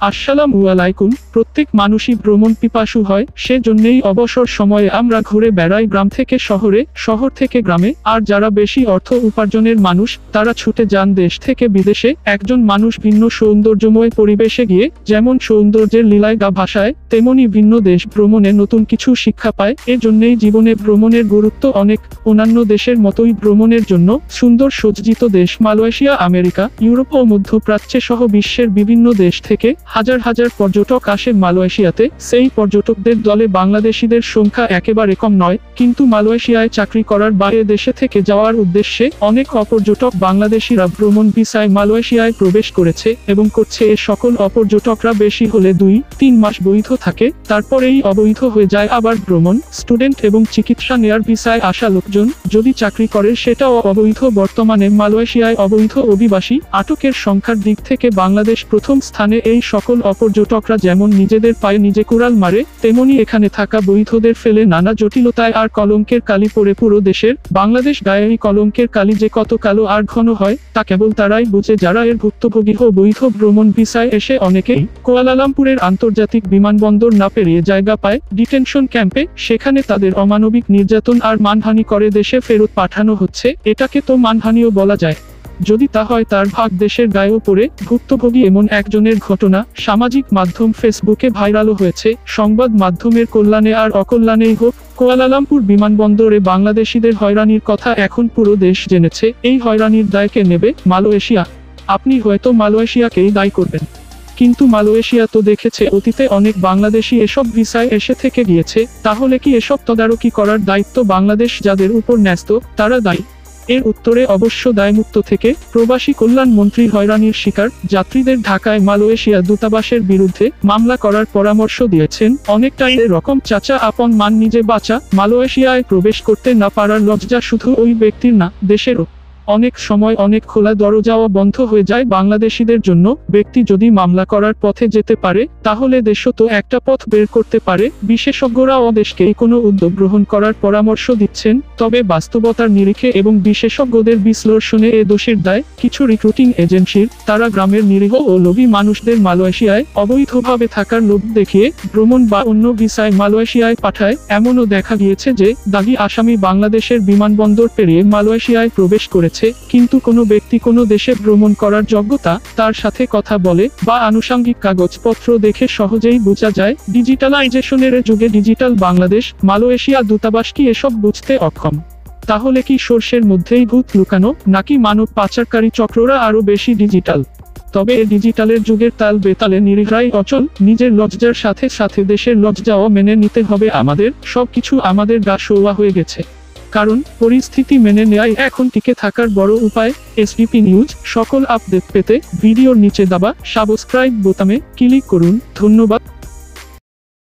আসসালামু আলাইকুম। প্রত্যেক মানুষই ভ্রমণ পিপাসু হয়, সেজন্যই অবসর সময়ে আমরা ঘুরে বেড়াই গ্রাম থেকে শহরে, শহর থেকে গ্রামে। আর যারা বেশি অর্থ উপার্জনের মানুষ, তারা ছুটে যান দেশ থেকে বিদেশে। একজন মানুষ ভিন্ন সৌন্দর্যময় পরিবেশে গিয়ে, যেমন সৌন্দর্যের লীলায় গা ভাষায়, তেমনি ভিন্ন দেশ ভ্রমণে নতুন কিছু শিক্ষা পায়। এজন্যই জীবনে ভ্রমণের গুরুত্ব অনেক। অন্যান্য দেশের মতোই ভ্রমণের জন্য সুন্দর সজ্জিত দেশ মালয়েশিয়া, আমেরিকা, ইউরোপ ও মধ্যপ্রাচ্যে সহ বিশ্বের বিভিন্ন দেশ থেকে হাজার হাজার পর্যটক আসে মালয়েশিয়াতে, সেই পর্যটকদের দলে বাংলাদেশিদের সংখ্যা একেবারে কম নয়, কিন্তু মালয়েশিয়ায় চাকরি করার বাইরে দেশে থেকে যাওয়ার উদ্দেশ্যে অনেক অপর্যটক বাংলাদেশিরা ভ্রমণ ভিসায় মালয়েশিয়ায় প্রবেশ করেছে এবং করছে। এ সকল অপর্যটকরা বেশি হলে দুই, তিন মাস বৈধ থাকে, তারপরেই অবৈধ হয়ে যায় আবার ভ্রমণ। স্টুডেন্ট এবং চিকিৎসা নেয়ার ভিসায় আসা লোকজন যদি চাকরি করে, সেটাও অবৈধ। বর্তমানে মালয়েশিয়ায় অবৈধ অভিবাসী আটকের সংখ্যার দিক থেকে বাংলাদেশ প্রথম স্থানে এই সকল অপর্যটকরা যেমন নিজেদের পায়ে নিজে কুড়াল মারে, তেমনি এখানে থাকা বৈধদের ফেলে নানা জটিলতায় আর কলঙ্কের কালি পড়ে পুরো দেশের, বাংলাদেশ গায়ে এই কলঙ্কের কালি যে কত কালো আর ঘন হয়, তা কেবল তারাই বুঝে যারা এর ভুক্তভোগী ও বৈধ ভ্রমণ ভিসায় এসে অনেকেই কুয়ালালামপুরের আন্তর্জাতিক বিমানবন্দর না পেরিয়ে জায়গা পায়, ডিটেনশন ক্যাম্পে, সেখানে তাদের অমানবিক নির্যাতন আর মানহানি করে দেশে ফেরত পাঠানো হচ্ছে, এটাকে তো মানহানিও বলা যায়। যদি তা হয় তার ভাগ দেশের গায়েও পড়ে, ভুক্তভোগী এমন একজনের ঘটনা, সামাজিক মাধ্যম ফেসবুকে ভাইরালও হয়েছে, সংবাদ মাধ্যমের কল্যাণে আর অকল্যাণেই হোক, কোয়ালালামপুর বিমানবন্দরে বাংলাদেশিদের হয়রানির কথা এখন পুরো দেশ জেনেছে, এই হয়রানির দায়কে নেবে? মালয়েশিয়া। আপনি হয়তো মালয়েশিয়াকেই দায়ী করবেন। কিন্তু মালয়েশিয়া তো দেখেছে, অতীতে অনেক বাংলাদেশি এসব ভিসায় এসে থেকে গিয়েছে, তাহলে কি এসব তদারকি করার দায়িত্ব বাংলাদেশ যাদের উপর ন্যস্ত, তারা দায়ী? এর উত্তরে অবশ্য দায়মুক্ত থেকে প্রবাসী কল্যাণ মন্ত্রী হয়রানির শিকার যাত্রীদের ঢাকায় মালয়েশিয়া দূতাবাসের বিরুদ্ধে মামলা করার পরামর্শ দিয়েছেন। অনেকটাই রকম চাচা আপন মান নিজে বাঁচা মালয়েশিয়ায় প্রবেশ করতে না পারার লজ্জা শুধু ওই ব্যক্তির না, দেশেরও। অনেক সময় অনেক খোলা দরজাও বন্ধ হয়ে যায় বাংলাদেশিদের জন্য। ব্যক্তি যদি মামলা করার পথে যেতে পারে, তাহলে দেশও তো একটা পথ বের করতে পারে। বিশেষজ্ঞরাও দেশকে কোনো উদ্যোগ গ্রহণ করার পরামর্শ দিচ্ছেন, তবে বাস্তবতার নিরিখে এবং বিশেষজ্ঞদের বিশ্লেষণে এ দোষের দায়। কিছু রিক্রুটিং এজেন্সির, তারা গ্রামের নিরীহ ও লোভী মানুষদের মালয়েশিয়ায় অবৈধভাবে থাকার লোভ দেখিয়ে ভ্রমণ বা অন্য ভিসায় মালয়েশিয়ায় পাঠায়। এমনও দেখা গিয়েছে যে দাগি আসামি বাংলাদেশের বিমানবন্দর পেরিয়ে মালয়েশিয়ায় প্রবেশ করেছে। কিন্তু কোনো ব্যক্তি কোনো দেশে ভ্রমণ করার যোগ্যতা তার সাথে কথা বলে বা আনুষঙ্গিক কাগজপত্র দেখে সহজেই বোঝা যায়। ডিজিটালাইজেশনের যুগে ডিজিটাল বাংলাদেশ, মালয়েশিয়া দূতাবাস কি এসব বুঝতে অক্ষম? তাহলে কি সর্ষের মধ্যেই ভূত লুকানো, নাকি মানব পাচারকারী চক্ররা আরও বেশি ডিজিটাল? তবে এ ডিজিটালের যুগের তাল বেতালে নিরিহরাই অচল, নিজের লজ্জার সাথে সাথে দেশের লজ্জাও মেনে নিতে হবে আমাদের, সবকিছু আমাদের গা শোয়া হয়ে গেছে। কারণ পরিস্থিতি মেনে নেয় এখন টিকে থাকার বড় উপায়। এসডিপি নিউজ সকল আপডেট পেতে ভিডিওর নিচে দাবা, সাবস্ক্রাইব বোতামে ক্লিক করুন। ধন্যবাদ।